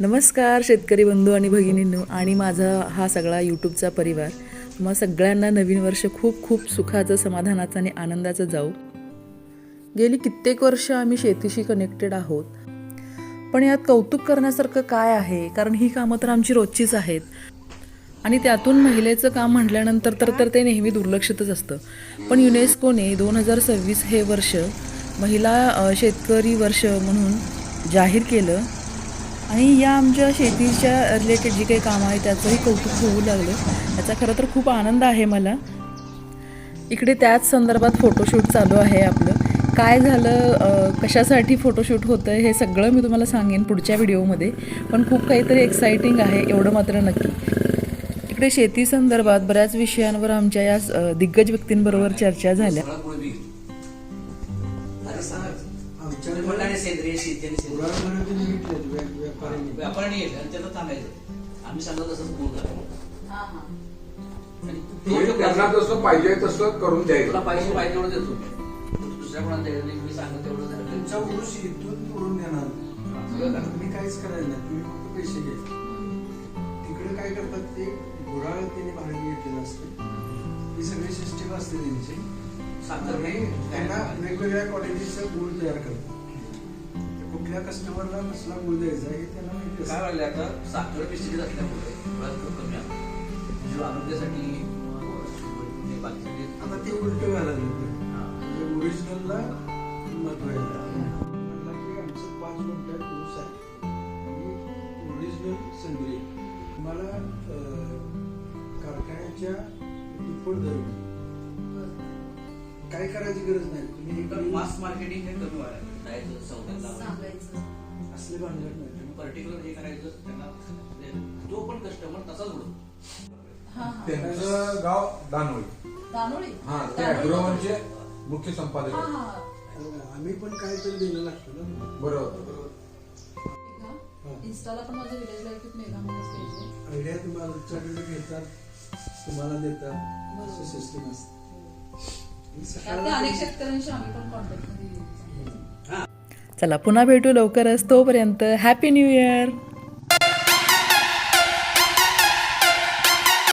नमस्कार शेतकरी बंधू आणि भगिनींनो आणि माझा हा सगळा यूट्यूबचा परिवार. मग सगळ्यांना नवीन वर्ष खूप खूप सुखाचं समाधानाचं आणि आनंदाचं जाऊ गेली कित्येक वर्ष आम्ही शेतीशी कनेक्टेड आहोत. पण यात कौतुक करण्यासारखं काय आहे? कारण ही कामं तर आमची रोजचीच आहेत. आणि त्यातून महिलेचं काम म्हटल्यानंतर तर तर ते नेहमी दुर्लक्षितच असतं. पण युनेस्कोने दोन हजार सव्वीस हे वर्ष महिला शेतकरी वर्ष म्हणून जाहीर केलं. आणि या आमच्या शेतीच्या रिलेटेड जी काही कामं आहे त्याचंही कौतुक होऊ लागलं. याचा खरं तर खूप आनंद आहे मला. इकडे त्याच संदर्भात फोटोशूट चालू आहे आपलं. काय झालं कशासाठी फोटोशूट होतं हे सगळं मी तुम्हाला सांगेन पुढच्या व्हिडिओमध्ये. पण खूप काहीतरी एक्साइटिंग आहे एवढं मात्र नक्की. इकडे शेती संदर्भात बऱ्याच विषयांवर आमच्या या दिग्गज व्यक्तींबरोबर चर्चा झाल्या. आमच्याकडे सेंद्रिय शेती आणि सेंद्रिय व्यापाऱ्यांनी येईल आणि त्यांना सांगायचं आम्ही सांगत तसंच बोल त्यांना जसं पाहिजे तसं करून तुला द्यायचं पाहिजे पाहिजे तेवढं देतो. तू दुसऱ्या कोणाला द्यायला नाही मी सांगत तेवढं झालं इथून देणार. सगळं. तुम्ही काहीच करायचं नाही. तुम्ही फक्त पैसे घ्यायचे तिकडे काय करतात ते गुराळ त्यांनी भाडे घेतलेलं असते. ही सगळी सिस्टीम असते त्यांची. साखर आणि नाही त्यांना वेगवेगळ्या क्वालिटीचं गुळ तयार करतात. कुठल्या कस्टमरला कसला गुळ द्यायचा हे त्यांना माहिती काय असतं आता? साखर पिशवीत असल्यामुळे. मुळात खूप कमी आहे. जीव आरोग्यासाठी बाकीचे आता ते उलट व्हायला लागलं. हा. म्हणजे ओरिजिनलला महत्त्व आहे म्हणलं की आमचं पाच गुंठ्यात ऊस आहे. आणि ओरिजिनल सेंद्रिय तुम्हाला अं, कारखान्याच्या दुप्पट दर काय करायची गरज नाही. तुम्ही मास मार्केटिंग हे कमी जायचं सौद्याला असले भांडण नाही. तुम्ही पर्टिक्युलर हे करायचं त्यांना म्हणजे जो पण कस्टमर तसाच उडतो. त्यांचं गाव दानोळी. दानोळी? हा ते अॅग्रोवनचे मुख्य संपादक हा. हा. आम्ही पण काहीतरी देणं लागतं ना. बरोबर. इन्स्टाला पण माझं विलेज लाईफ विथ मेगा म्हणून पेज आहे आयडिया तुम्हाला तुमच्याकडे घेतात तुम्हाला देतात. असं सिस्टम असते. त्यात अनेक शेतकऱ्यांशी आम्ही पण कॉन्टॅक्ट चला पुन्हा भेटू लवकरच. तोपर्यंत हॅपी न्यू इयर